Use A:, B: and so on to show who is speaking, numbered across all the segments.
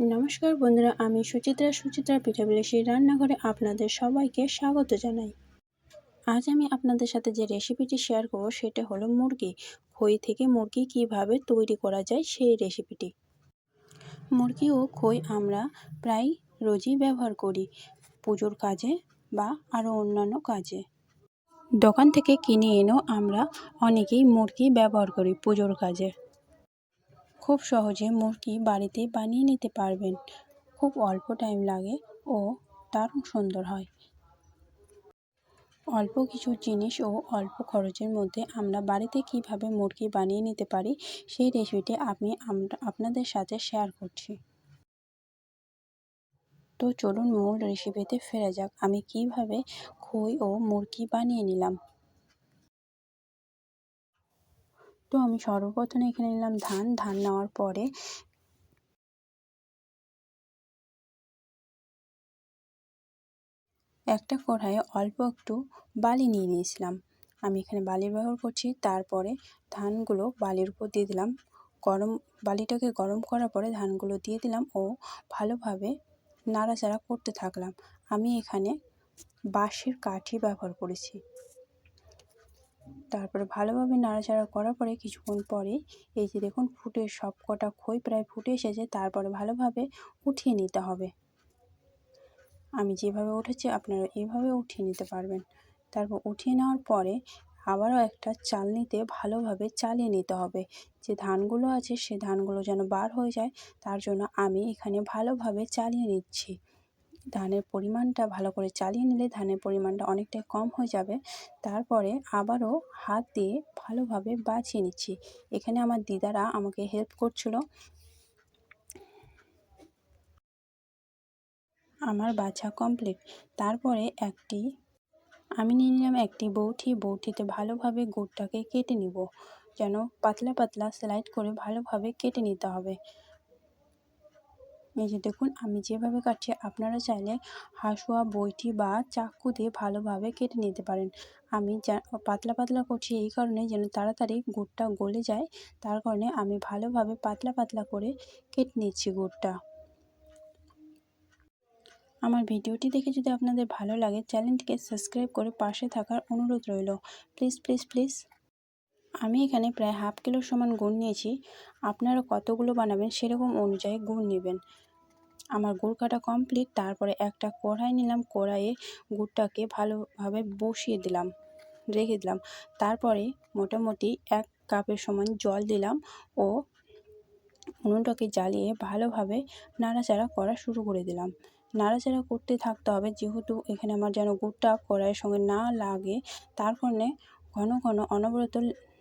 A: নমস্কার বন্ধুরা, আমি সুচিত্রা। সুচিত্রা পিঠাবিলাসী রান্নাঘরে আপনাদের সবাইকে স্বাগত জানাই। আজ আমি আপনাদের সাথে যে রেসিপিটি শেয়ার করব, সেটা হলো মুরগি। খই থেকে মুরগি কীভাবে তৈরি করা যায়, সেই রেসিপিটি মুরগি ও খই আমরা প্রায় রোজই ব্যবহার করি, পুজোর কাজে বা আরও অন্যান্য কাজে। দোকান থেকে কিনে এনেও আমরা অনেকেই মুরগি ব্যবহার করি পুজোর কাজে। খুব সহজে মুরগি বাড়িতে বানিয়ে নিতে পারবেন। খুব অল্প টাইম লাগে ও দারুণ সুন্দর হয়। অল্প কিছু জিনিস ও অল্প খরচের মধ্যে আমরা বাড়িতে কীভাবে মুরগি বানিয়ে নিতে পারি, সেই রেসিপিটি আমি আপনাদের সাথে শেয়ার করছি। তো চলুন মূল রেসিপিতে ফেরা যাক। আমি কীভাবে খই ও মুরগি বানিয়ে নিলাম? তো আমি সর্বপ্রথমে এখানে নিলাম ধান। ধান নেওয়ার পরে একটা কড়াইয়ে অল্প একটু বালি নিয়ে নিয়েছিলাম। আমি এখানে বালির ব্যবহার করছি। তারপরে ধানগুলো বালির উপর দিয়ে দিলাম। গরম বালিটাকে গরম করার পরে ধানগুলো দিয়ে দিলাম ও ভালোভাবে নাড়াচাড়া করতে থাকলাম। আমি এখানে বাঁশের কাঠি ব্যবহার করেছি। তারপরে ভালোভাবে নাড়াচাড়া করার পরে কিছুক্ষণ পরে এই যে দেখুন ফুটে সব কটা খই প্রায় ফুটে এসেছে, তারপরে ভালোভাবে উঠিয়ে নিতে হবে। আমি যেভাবে উঠেছি আপনারা এভাবে উঠিয়ে নিতে পারবেন। তারপর উঠিয়ে নেওয়ার পরে আবারও একটা চালনিতে ভালোভাবে চালিয়ে নিতে হবে। যে ধানগুলো আছে সে ধানগুলো যেন বার হয়ে যায়, তার জন্য আমি এখানে ভালোভাবে চালিয়ে নিচ্ছি। ধানের পরিমাণটা ভালো করে চালিয়ে নিলে ধানের পরিমাণটা অনেকটাই কম হয়ে যাবে। তারপরে আবারও হাত দিয়ে ভালোভাবে বাছিয়ে নিচ্ছি। এখানে আমার দিদারা আমাকে হেল্প করছিল। আমার বাছা কমপ্লিট তারপরে একটি, আমি নিয়ে নিলাম একটি বৌঠি। বৌঠিতে ভালোভাবে গুড়টাকে কেটে নিব। যেন পাতলা পাতলা স্লাইড করে ভালোভাবে কেটে নিতে হবে। এই যে দেখুন, আমি যেভাবে কাটছি, আপনারা চাইলে হাসুয়া, বইটি বা চাকু দিয়ে ভালোভাবে কেটে নিতে পারেন। আমি যা, পাতলা পাতলা করছি এই কারণে যেন তাড়াতাড়ি গুড়টা গলে যায়, তার কারণে আমি ভালোভাবে পাতলা পাতলা করে কেটে নিচ্ছি গুড়টা। আমার ভিডিওটি দেখে যদি আপনাদের ভালো লাগে, চ্যানেলটিকে সাবস্ক্রাইব করে পাশে থাকার অনুরোধ রইল। Please please please. আমি এখানে প্রায় হাফ কিলোর সমান গুড় নিয়েছি। আপনারা কতগুলো বানাবেন সেরকম অনুযায়ী গুড় নেবেন। আমার গুড় কাটা কমপ্লিট, তারপরে একটা কড়াই নিলাম, কড়াইয়ে গুড়টাকে ভালোভাবে বসিয়ে দিলাম, রেখে দিলাম। তারপরে মোটামুটি এক কাপের সমান জল দিলাম ও উনুনটাকে জ্বালিয়ে ভালোভাবে নাড়াচাড়া করা শুরু করে দিলাম। নাড়াচাড়া করতে থাকতে হবে, যেহেতু এখানে আমার যেন গুড়টা কড়াইয়ের সঙ্গে না লাগে, তার ঘন ঘন অনবরত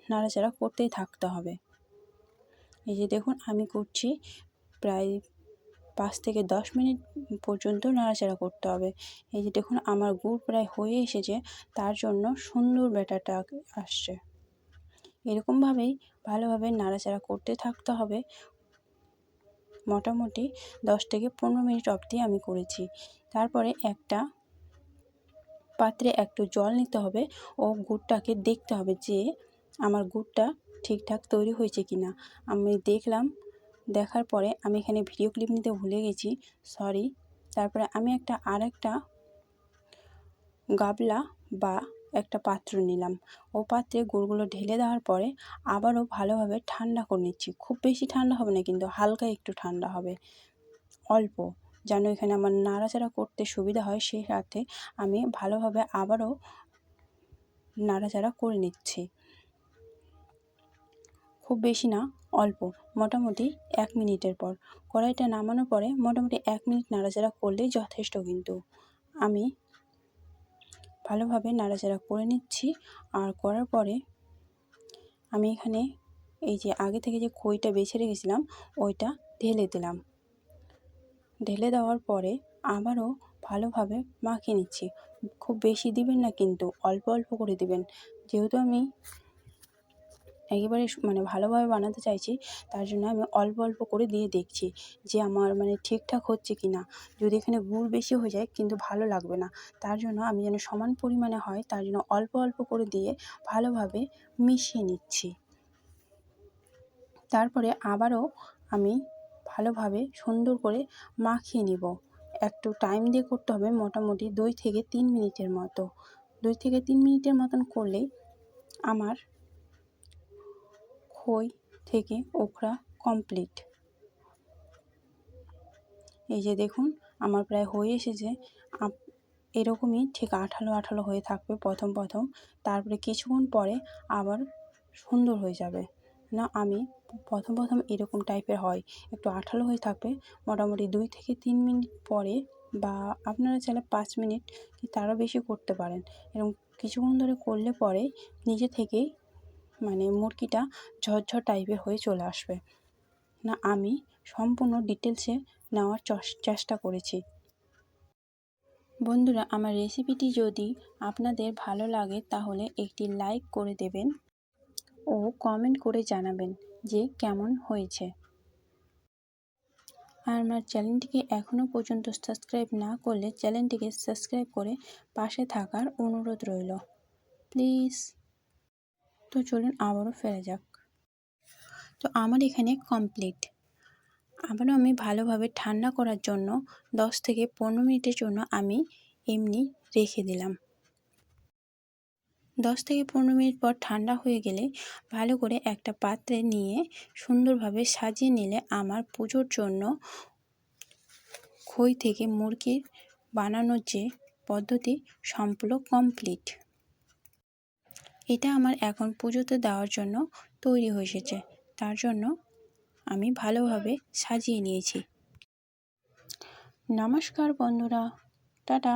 A: নাড়াচাড়া করতেই থাকতে হবে। এই যে দেখুন, আমি করছি প্রায় পাঁচ থেকে দশ মিনিট পর্যন্ত নাড়াচাড়া করতে হবে। এই যে দেখুন, আমার গুড় প্রায় হয়ে এসেছে, তার জন্য সুন্দর ব্যাটারটা আসছে। এরকমভাবেই ভালোভাবে নাড়াচাড়া করতে থাকতে হবে। মোটামুটি দশ থেকে পনেরো মিনিট অবধি আমি করেছি। তারপরে একটা পাত্রে একটু জল নিতে হবে ও গুড়টাকে দেখতে হবে যে আমার গুড়টা ঠিকঠাক তৈরি হয়েছে কি না আমি দেখলাম, দেখার পরে আমি এখানে ভিডিও ক্লিপ নিতে ভুলে গেছি সরি তারপরে আমি একটা আর একটা গাবলা বা একটা পাত্র নিলাম। ও পাত্রে গুড়গুলো ঢেলে দেওয়ার পরে আবারও ভালোভাবে ঠান্ডা করে নিচ্ছি। খুব বেশি ঠান্ডা হবে না, কিন্তু হালকা একটু ঠান্ডা হবে। অল্প, যেন এখানে আমার নাড়াচাড়া করতে সুবিধা হয়, সেই সাথে আমি ভালোভাবে আবারও নাড়াচাড়া করে নিচ্ছি। খুব বেশি না, অল্প, মোটামুটি এক মিনিটের পর। কড়াইটা নামানোর পরে মোটামুটি এক মিনিট নাড়াচাড়া করলেই যথেষ্ট কিন্তু। আমি ভালোভাবে নাড়াচাড়া করে নিচ্ছি আর করার পরে আমি এখানে এই যে আগে থেকে যে খইটা বেছে রেখেছিলাম, ওইটা ঢেলে দিলাম। ঢেলে দেওয়ার পরে আবারও ভালোভাবে মাখিয়ে নিচ্ছি। খুব বেশি দিবেন না কিন্তু, অল্প অল্প করে দিবেন। যেহেতু আমি একেবারে মানে ভালোভাবে বানাতে চাইছি, তার জন্য আমি অল্প অল্প করে দিয়ে দেখছি যে আমার মানে ঠিকঠাক হচ্ছে কি না। যদি এখানে গুড় বেশি হয়ে যায় কিন্তু ভালো লাগবে না, তার জন্য আমি যেন সমান পরিমাণে হয়, তার জন্য অল্প অল্প করে দিয়ে ভালোভাবে মিশিয়ে নিচ্ছি। তারপরে আবারও আমি ভালোভাবে সুন্দর করে মাখিয়ে নিব। একটু টাইম দিয়ে করতে হবে মোটামুটি দুই থেকে তিন মিনিটের মতো। দুই থেকে তিন মিনিটের মতন করলেই আমার খই থেকে ওখরা কমপ্লিট এই যে দেখুন, আমার প্রায় হয়ে এসেছে। এরকমই ঠিক আঠালো আঠালো হয়ে থাকবে প্রথম প্রথম। তারপরে কিছুক্ষণ পরে আবার সুন্দর হয়ে যাবে। না, আমি প্রথম প্রথম এরকম টাইপের হয়। একটু আঠালো হয়ে থাকবে। মোটামুটি দুই থেকে তিন মিনিট পরে বা আপনারা চাইলে পাঁচ মিনিট তারও বেশি করতে পারেন। এরকম কিছুক্ষণ ধরে করলে পরে নিজে থেকেই মানে মুরগিটা ঝরঝর টাইপের হয়ে চলে আসবে। না, আমি সম্পূর্ণ ডিটেলসে নেওয়ার চেষ্টা করেছি। বন্ধুরা, আমার রেসিপিটি যদি আপনাদের ভালো লাগে, তাহলে একটি লাইক করে দেবেন ও কমেন্ট করে জানাবেন যে কেমন হয়েছে। আর আমার চ্যানেলটিকে এখনও পর্যন্ত সাবস্ক্রাইব না করলে, চ্যানেলটিকে সাবস্ক্রাইব করে পাশে থাকার অনুরোধ রইল। প্লিজ তো চলুন আবারও ফেরা যাক। তো আমার এখানে কমপ্লিট আবারও আমি ভালোভাবে ঠান্ডা করার জন্য দশ থেকে পনেরো মিনিটের জন্য আমি এমনি রেখে দিলাম। দশ থেকে পনেরো মিনিট পর ঠান্ডা হয়ে গেলে ভালো করে একটা পাত্রে নিয়ে সুন্দরভাবে সাজিয়ে নিলে আমার পুজোর জন্য খই থেকে মুরগির বানানোর যে পদ্ধতি সম্পূর্ণ কমপ্লিট এটা আমার এখন পুজোতে দেওয়ার জন্য তৈরি হয়ে এসেছে। তার জন্য আমি ভালোভাবে সাজিয়ে নিয়েছি। নমস্কার বন্ধুরা, টাটা।